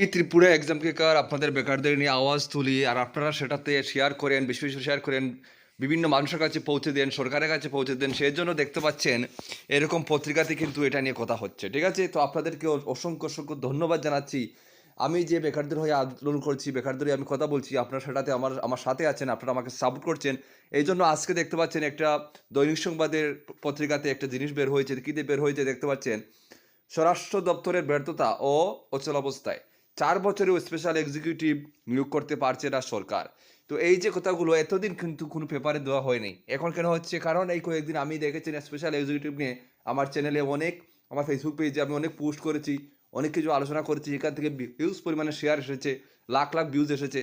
এই ত্রিপুরা এক্সাম কেকার আপনাদের বেকারদের নিয়ে আওয়াজ তুলি, আর আপনারা সেটাতে শেয়ার করেন, বেশি বেশি শেয়ার করেন, বিভিন্ন মানুষের কাছে পৌঁছে দেন, সরকারের কাছে পৌঁছে দেন, সেই জন্য দেখতে পাচ্ছেন এরকম পত্রিকাতে কিন্তু এটা নিয়ে কথা হচ্ছে, ঠিক আছে? তো আপনাদেরকে অসংখ্য অসংখ্য ধন্যবাদ জানাচ্ছি। আমি যে বেকারদের হয়ে আন্দোলন করছি, বেকারদের আমি কথা বলছি, আপনারা সেটাতে আমার আমার সাথে আছেন, আপনারা আমাকে সাপোর্ট করছেন। এই জন্য আজকে দেখতে পাচ্ছেন একটা দৈনিক সংবাদের পত্রিকাতে একটা জিনিস বের হয়েছে, কী দিয়ে বের হয়েছে দেখতে পাচ্ছেন? স্বরাষ্ট্র দপ্তরের ব্যর্থতা ও অচলাবস্থায়। চার বছরেও স্পেশাল এক্সিকিউটিভ নিয়োগ করতে পারছে না সরকার। তো এই যে কথাগুলো, এতদিন কিন্তু কোনো পেপারে দেওয়া হয়নি। এখন কেন হচ্ছে? কারণ এই কয়েকদিন আমি দেখেছি না স্পেশাল এক্সিকিউটিভ নিয়ে আমার চ্যানেলে অনেক, আমার ফেসবুক পেজে আমি অনেক পোস্ট করেছি, অনেক কিছু আলোচনা করেছি, এখান থেকে হিউজ পরিমাণে শেয়ার এসেছে, লাখ লাখ ভিউজ এসেছে।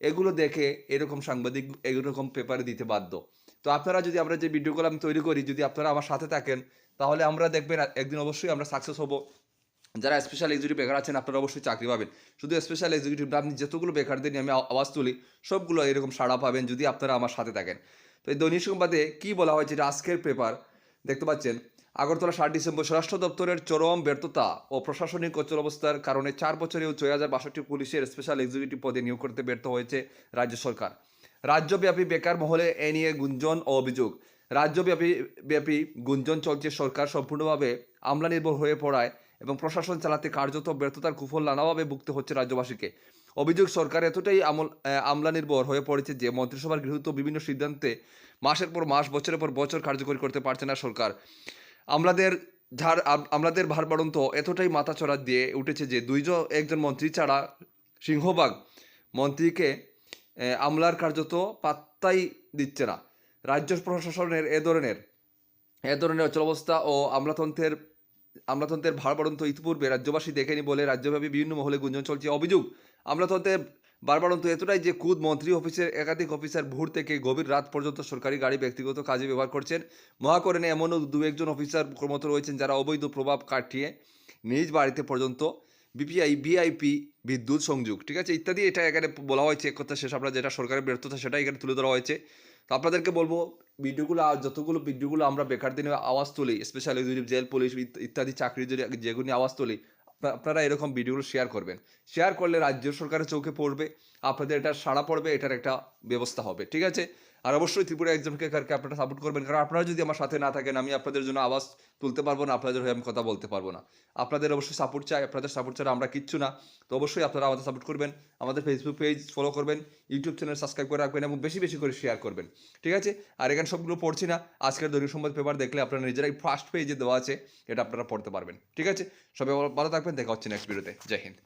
এগুলো দেখে এরকম সাংবাদিক, এরকম পেপারে দিতে বাধ্য। তো আপনারা যদি আমরা যে ভিডিওগুলো আমি তৈরি করি, যদি আপনারা আমার সাথে থাকেন, তাহলে আমরা দেখবেন, একদিন অবশ্যই আমরা সাকসেস হব। যারা স্পেশাল এক্সিকিউটিভ বেকার আছেন, আপনারা অবশ্যই চাকরি পাবেন। শুধু স্পেশাল এক্সিকিউটিভ না, আপনি যতগুলো বেকারদের নিয়ে আমি আওয়াজ তুলি, সবগুলো এরকম সাড়া পাবেন যদি আপনারা আমার সাথে থাকেন। তো এই দৈনিক সংবাদে কী বলা হয়েছে এটা আজকের পেপার দেখতে পাচ্ছেন, আগরতলা সাত ডিসেম্বর স্বরাষ্ট্র দপ্তরের চরম ব্যর্থতা ও প্রশাসনিক অচলাবস্থার কারণে চার বছরেও ছয় হাজার বাষট্টি পুলিশের স্পেশাল এক্সিকিউটিভ পদে নিয়োগ করতে ব্যর্থ হয়েছে রাজ্য সরকার। রাজ্যব্যাপী বেকার মহলে এ নিয়ে গুঞ্জন ও অভিযোগ। রাজ্যব্যাপী, ব্যাপী গুঞ্জন চলছে সরকার সম্পূর্ণভাবে আমলানির্ভর হয়ে পড়ায় এবং প্রশাসন চালাতে কার্যত ব্যর্থতার কুফল নানাভাবে ভুগতে হচ্ছে রাজ্যবাসীকে। অভিযোগ, সরকার এতটাই আমল আমলা নির্ভর হয়ে পড়েছে যে, মন্ত্রিসভার গৃহীত বিভিন্ন সিদ্ধান্তে মাসের পর মাস, বছরের পর বছর কার্যকরী করতে পারছে না সরকার। আমলাদের ঝাড়, আম- আমলাদের ভার বাড়ন্ত এতটাই মাথা চড়া দিয়ে উঠেছে যে দুইজন একজন মন্ত্রী ছাড়া সিংহবাগ মন্ত্রীকে আমলার কার্যত পাত্তাই দিচ্ছে না। রাজ্য প্রশাসনের এ ধরনের এ ধরনের অচলাবস্থা ও আমলাতন্ত্রের আমলাতন্ত্রের ভারবাড়ন্ত ইতিপূর্বে রাজ্যবাসী দেখেনি বলে রাজ্যব্যাপী বিভিন্ন মহলে গুঞ্জন চলছে অভিযোগ। আমলাতন্ত্রের বারবাড়ন্ত এতটাই যে কুদ মন্ত্রী অফিসের, একাধিক অফিসার ভোর থেকে গভীর রাত পর্যন্ত সরকারি গাড়ি ব্যক্তিগত কাজে ব্যবহার করছেন। মহাকরণে এমনও দু একজন অফিসার কর্মরত রয়েছেন যারা অবৈধ প্রভাব কাটিয়ে নিজ বাড়িতে পর্যন্ত বিপিআই, ভিআইপি বিদ্যুৎ সংযোগ, ঠিক আছে? ইত্যাদি এটা এখানে বলা হয়েছে, এক কথা শেষ আমরা যেটা সরকারের ব্যর্থতা সেটা এখানে তুলে ধরা হয়েছে। তো আপনাদেরকে বলব, ভিডিওগুলো, যতগুলো ভিডিওগুলো আমরা বেকার দিনে আওয়াজ তুলি স্পেশালি যদি জেল, পুলিশ ইত্যাদি চাকরি যদি যেগুলো আওয়াজ তুলি আপনারা এরকম ভিডিওগুলো শেয়ার করবেন। শেয়ার করলে রাজ্য সরকারের চোখে পড়বে। আপনাদের এটা সাড়া পড়বে, এটার একটা ব্যবস্থা হবে, ঠিক আছে? আর অবশ্যই ত্রিপুরা এক্সামকে কারকে আপনারা সাপোর্ট করবেন, কারণ আপনারা যদি আমার সাথে না থাকেন, আমি আপনাদের জন্য আওয়াজ তুলতে পারব না, আপনাদের হয়ে আমি কথা বলতে পারব না। আপনাদের অবশ্যই সাপোর্ট চাই, আপনাদের সাপোর্ট ছাড়া আমরা কিচ্ছু না। তো অবশ্যই আপনারা আমাদের সাপোর্ট করবেন, আমাদের ফেসবুক পেজ ফলো করবেন ইউটিউব চ্যানেল সাবস্ক্রাইব করে রাখবেন এবং বেশি বেশি করে শেয়ার করবেন, ঠিক আছে? আর এখানে সবগুলো পড়ছি না, আজকের দৈনিক সংবাদ পেপার দেখলে আপনারা নিজেরাই ফার্স্ট পেজে দেওয়া আছে, এটা আপনারা পড়তে পারবেন, ঠিক আছে? সবাই ভালো থাকবেন, দেখা হচ্ছে নেক্সট ভিডিওতে জয় হিন্দ।